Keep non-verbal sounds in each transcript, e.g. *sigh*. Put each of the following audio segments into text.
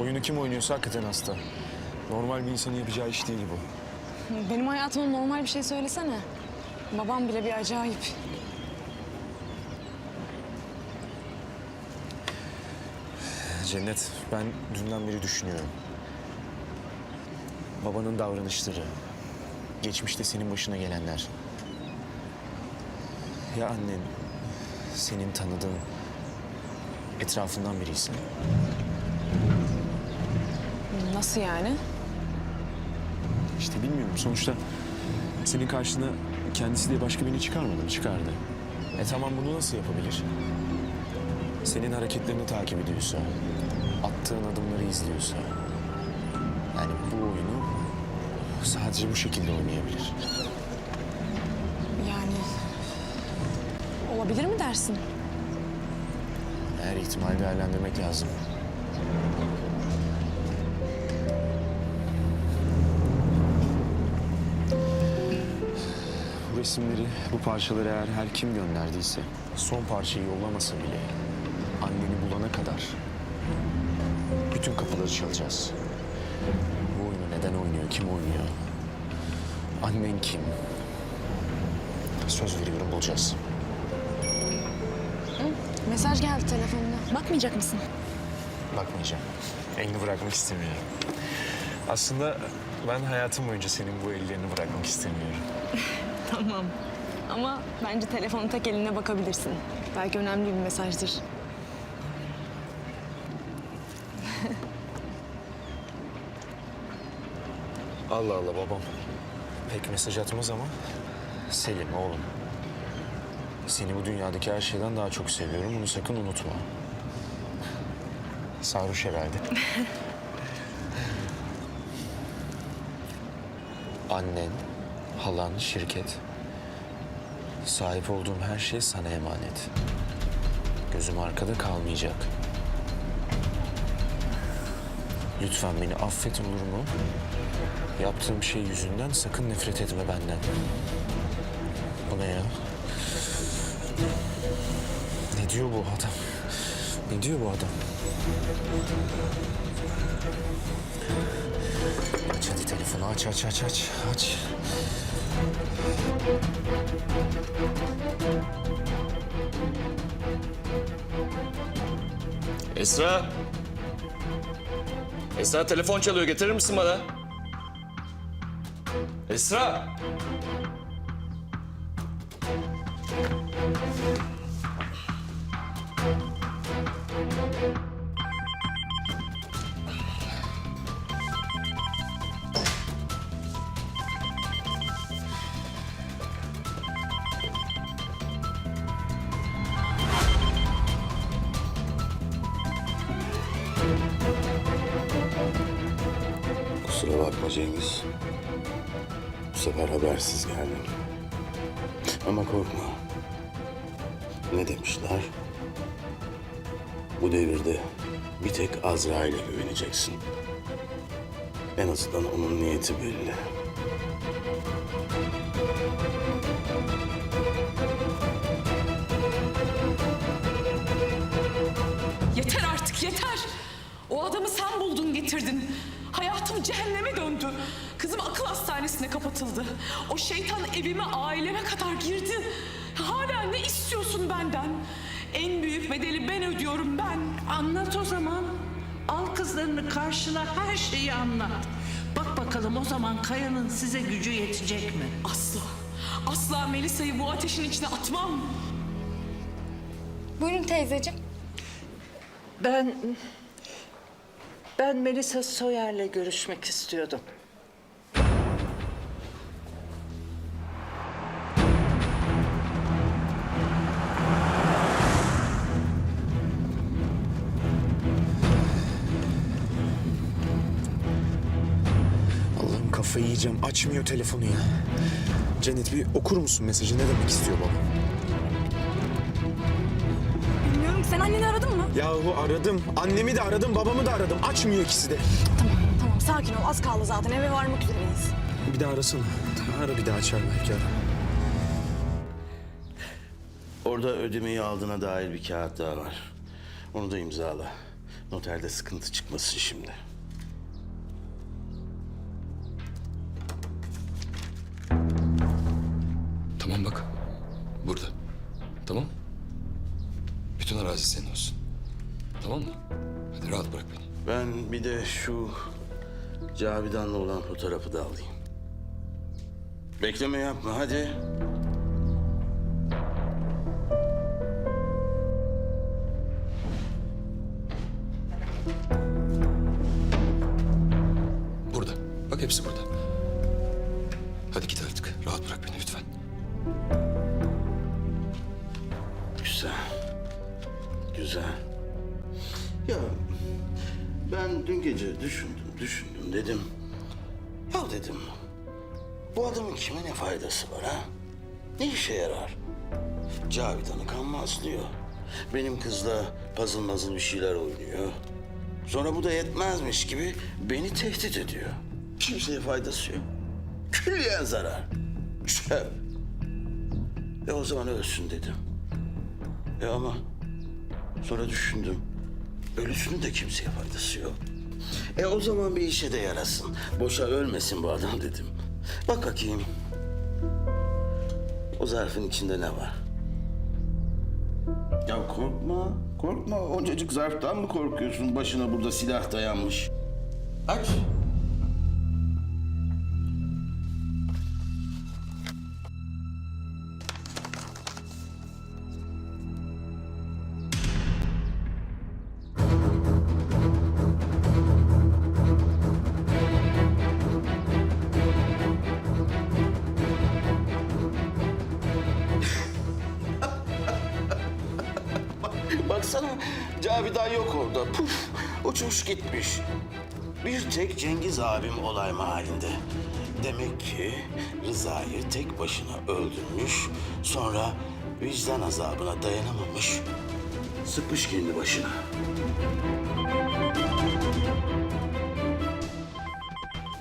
oyunu kim oynuyorsa hakikaten hasta. Normal bir insanın yapacağı iş değil bu. Benim hayatıma normal bir şey söylesene. Babam bile bir acayip. Cennet, ben dünden beri düşünüyorum. Babanın davranışları, geçmişte senin başına gelenler. Ya annen senin tanıdığın, etrafından biriyse? Nasıl yani? İşte bilmiyorum. Sonuçta senin karşına kendisi diye başka birini çıkarmadı mı? Çıkardı. E tamam bunu nasıl yapabilir? Senin hareketlerini takip ediyorsa, attığın adımları izliyorsa... Yani bu oyunu sadece bu şekilde oynayabilir. Yani olabilir mi dersin? Her ihtimali değerlendirmek lazım. Bu resimleri, bu parçaları eğer her kim gönderdiyse son parçayı yollamasa bile anneni bulana kadar bütün kapıları çalacağız. Bu oyunu neden oynuyor, kim oynuyor? Annen kim? Söz veriyorum bulacağız. Mesaj geldi telefonuna. Bakmayacak mısın? Bakmayacağım. Elini bırakmak istemiyorum. Aslında ben hayatım boyunca senin bu ellerini bırakmak istemiyorum. *laughs* Tamam. Ama bence telefonun tek eline bakabilirsin. Belki önemli bir mesajdır. *laughs* Allah Allah babam. Pek mesaj atmaz ama Selim oğlum. Seni bu dünyadaki her şeyden daha çok seviyorum. Bunu sakın unutma. Sarhoş herhalde. *laughs* Annen, halan, şirket. Sahip olduğum her şey sana emanet. Gözüm arkada kalmayacak. Lütfen beni affet olur mu? Yaptığım şey yüzünden sakın nefret etme benden. Bu ne ya? Ne diyor bu adam? Ne diyor bu adam? Telefonu aç aç aç aç aç. Esra. Esra telefon çalıyor. Getirir misin bana? Esra. Bakma Cengiz. Bu sefer habersiz geldim. Ama korkma. Ne demişler? Bu devirde bir tek Azrail'e güveneceksin. En azından onun niyeti belli. Yeter artık yeter. O adamı sen buldun getirdin. Hayatım cehenneme döndü. Kızım akıl hastanesine kapatıldı. O şeytan evime aileme kadar girdi. Hala ne istiyorsun benden? En büyük bedeli ben ödüyorum ben. Anlat o zaman. Al kızlarını karşıla her şeyi anlat. Bak bakalım o zaman Kaya'nın size gücü yetecek mi? Asla. Asla Melisa'yı bu ateşin içine atmam. Buyurun teyzeciğim. Ben... Ben Melisa Soyer'le görüşmek istiyordum. Allah'ım kafayı yiyeceğim. Açmıyor telefonu ya. Cennet bir okur musun mesajı? Ne demek istiyor baba? Sen anneni aradın mı? Yahu aradım. Annemi de aradım, babamı da aradım. Açmıyor ikisi de. Tamam tamam sakin ol az kaldı zaten eve varmak üzereyiz. Bir daha arasana. Ara bir daha açar belki ara. Orada ödemeyi aldığına dair bir kağıt daha var. Onu da imzala. Noterde sıkıntı çıkmasın şimdi. Tamam bak. Burada. Tamam. Bütün arazi senin olsun. Tamam mı? Hadi rahat bırak beni. Ben bir de şu Cavidan'la olan fotoğrafı da alayım. Bekleme yapma hadi. Burada. Bak hepsi burada. Hadi git artık. Rahat bırak beni lütfen. Güzel. Ya ben dün gece düşündüm, düşündüm dedim. Ya dedim, bu adamın kime ne faydası var ha? Ne işe yarar? Cavidan'ı kanmaz diyor. Benim kızla puzzle mazıl bir şeyler oynuyor. Sonra bu da yetmezmiş gibi beni tehdit ediyor. Kimseye faydası yok. Külliyen zarar. Çöp. E o zaman ölsün dedim. E ama sonra düşündüm. Ölüsünün de kimseye faydası yok. E o zaman bir işe de yarasın. Boşa ölmesin bu adam dedim. Bak bakayım. O zarfın içinde ne var? Ya korkma, korkma. Oncacık zarftan mı korkuyorsun? Başına burada silah dayanmış. Aç. Cavidan yok orada. Puf, uçmuş gitmiş. Bir tek Cengiz abim olay mahallinde. Demek ki Rıza'yı tek başına öldürmüş. Sonra vicdan azabına dayanamamış. Sıkmış kendi başına.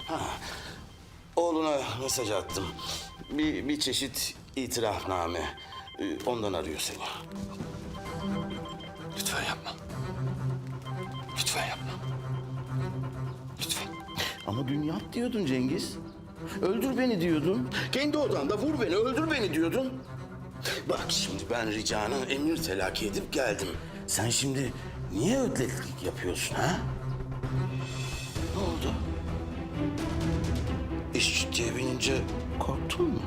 Ha, oğluna mesaj attım. Bir, bir çeşit itirafname. Ee, Ondan arıyor seni. Ama dün yap diyordun Cengiz. Öldür beni diyordun. Kendi odanda vur beni, öldür beni diyordun. Bak şimdi ben ricanı emir telakki edip geldim. Sen şimdi niye ödleklik yapıyorsun ha? Ne oldu? İş ciddiye binince korktun mu?